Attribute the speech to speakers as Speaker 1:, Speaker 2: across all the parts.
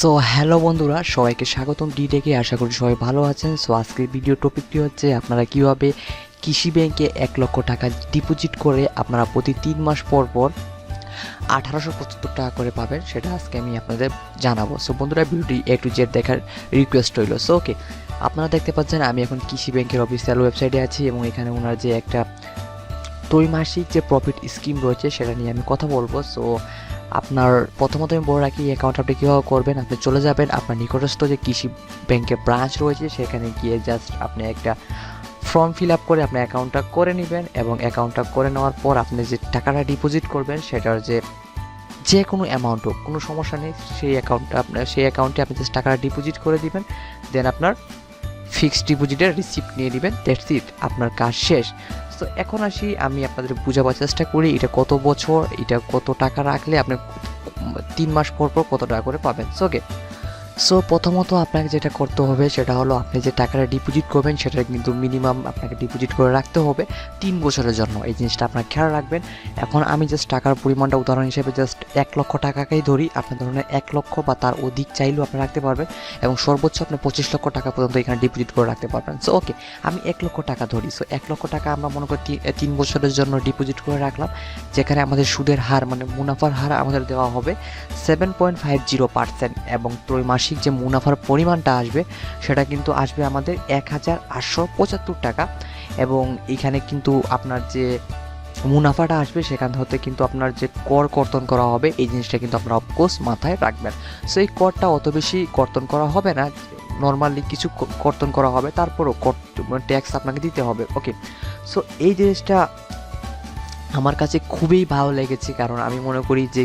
Speaker 1: So hello বন্ধুরা, সবাইকে স্বাগতম। ডি ডেকে আশা করি সবাই ভালো আছেন। সো আজকের ভিডিও টপিকটি হচ্ছে আপনারা কীভাবে কৃষি ব্যাংকে এক লক্ষ টাকা ডিপোজিট করে আপনারা প্রতি তিন মাস পর পর আঠারোশো পঁচাত্তর টাকা করে পাবেন, সেটা আজকে আমি আপনাদের জানাব। সো বন্ধুরা, ভিডিওটি এ টু জেড দেখার রিকোয়েস্ট রইল। সো ওকে আপনারা দেখতে পাচ্ছেন আমি এখন কৃষি ব্যাংকের অফিসিয়াল ওয়েবসাইটে আছি এবং এখানে ওনার যে একটা ত্রৈমাসিক যে প্রফিট স্কিম রয়েছে, সেটা নিয়ে আমি কথা বলব। সো আপনার প্রথমত আমি বলে রাখি অ্যাকাউন্ট আপনি কীভাবে করবেন, আপনি চলে যাবেন, আপনার নিকটস্থ যে কৃষি ব্যাংকের ব্রাঞ্চ রয়েছে, সেখানে গিয়ে জাস্ট আপনি একটা ফর্ম ফিল আপ করে আপনি অ্যাকাউন্টটা করে নেবেন এবং অ্যাকাউন্টটা করে নেওয়ার পর আপনি যে টাকাটা ডিপোজিট করবেন, সেটার যে যে কোনো অ্যামাউন্ট হোক, কোনো সমস্যা নেই, সেই অ্যাকাউন্টটা আপনার সেই অ্যাকাউন্টে আপনি জাস্ট টাকাটা ডিপোজিট করে দিবেন দেন আপনার ফিক্সড ডিপোজিটের রিসিপ্ট নিয়ে নেবেন দ্যাটস ইট আপনার কাজ শেষ। তো এখন আসি, আমি আপনাদের বোঝাবার চেষ্টা করি, এটা কত বছর, এটা কত টাকা রাখলে আপনি তিন মাস পর পর কত টাকা করে পাবেন। ওকে সো প্রথমত আপনাকে যেটা করতে হবে, সেটা হলো আপনি যে টাকাটা ডিপোজিট করবেন, সেটা কিন্তু মিনিমাম আপনাকে ডিপোজিট করে রাখতে হবে তিন বছরের জন্য। এই জিনিসটা আপনার খেয়াল রাখবেন। এখন আমি জাস্ট টাকার পরিমাণটা উদাহরণ হিসেবে জাস্ট এক লক্ষ টাকাকেই ধরি। আপনার ধরনের এক লক্ষ বা তার অধিক চাইলেও আপনি রাখতে পারবেন এবং সর্বোচ্চ আপনি পঁচিশ লক্ষ টাকা পর্যন্ত এখানে ডিপোজিট করে রাখতে পারবেন। সো ওকে আমি এক লক্ষ টাকা ধরি। সো এক লক্ষ টাকা আমরা মনে করি তিন বছরের জন্য ডিপোজিট করে রাখলাম, যেখানে আমাদের সুদের হার মানে মুনাফার হার আমাদের দেওয়া হবে seven point five zero percent এবং ত্রৈমাসিক যে মুনাফার পরিমাণটা আসবে, সেটা কিন্তু আসবে আমাদের এক হাজার আটশো পঁচাত্তর টাকা। এবং এখানে কিন্তু আপনার যে মুনাফাটা আসবে, সেখান হতে কিন্তু আপনার যে কর কর্তন করা হবে, এই জিনিসটা কিন্তু আপনারা অফকোর্স মাথায় রাখবেন। সো এই করটা অত বেশি কর্তন করা হবে না নর্মালি কিছু কর্তন করা হবে, তারপরও ট্যাক্স আপনাকে দিতে হবে ওকে সো এই জিনিসটা আমার কাছে খুবই ভালো লেগেছে, কারণ আমি মনে করি যে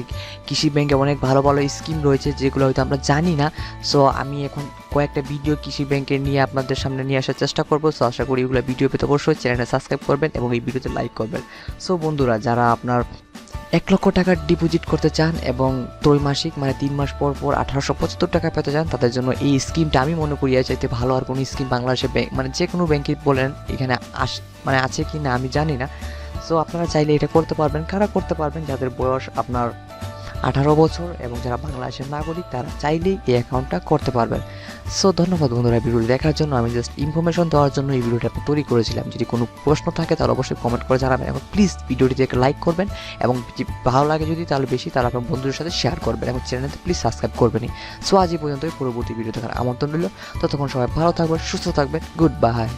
Speaker 1: কৃষি ব্যাংকে অনেক ভালো ভালো স্কিম রয়েছে যেগুলো হয়তো আমরা জানি না। সো আমি এখন কয়েকটা ভিডিও কৃষি ব্যাংকে নিয়ে আপনাদের সামনে নিয়ে আসার চেষ্টা করব। সো আশা করি এগুলো ভিডিও পেতে অবশ্যই চ্যানেলটা সাবস্ক্রাইব করবেন এবং এই ভিডিওতে লাইক করবেন। সো বন্ধুরা, যারা আপনার এক লক্ষ টাকার ডিপোজিট করতে চান এবং ত্রৈমাসিক মানে তিন মাস পর পর আঠারোশো পঁচাত্তর টাকা পেতে চান, তাদের জন্য এই স্কিমটা আমি মনে করি চাইতে ভালো আর কোনো স্কিম বাংলাদেশে ব্যাংক মানে যে কোনো ব্যাংকে বলেন, এখানে আস মানে আছে কি না আমি জানি না। সো আপনারা চাইলে এটা করতে পারবেন, কারা করতে পারবেন, যাদের বয়স আপনার আঠারো বছর এবং যারা বাংলাদেশের নাগরিক, তারা চাইলেই এই অ্যাকাউন্টটা করতে পারবেন। সো ধন্যবাদ বন্ধুরা ভিডিওটি দেখার জন্য। আমি জাস্ট ইনফরমেশন দেওয়ার জন্য এই ভিডিওটা তৈরি করেছিলাম। যদি কোনো প্রশ্ন থাকে, তাহলে অবশ্যই কমেন্ট করে জানাবেন। এবং প্লিজ ভিডিওটিতে একটা লাইক করবেন এবং ভালো লাগে যদি, তাহলে বেশি, তাহলে আপনার বন্ধুদের সাথে শেয়ার করবেন। এবং চ্যানেলতে প্লিজ সাবস্ক্রাইব করবেনই সো আজ এই পর্যন্তই। পরবর্তী ভিডিও দেখার আমন্ত্রণ রইল। ততক্ষণ সবাই ভালো থাকবেন, সুস্থ থাকবেন। Good bye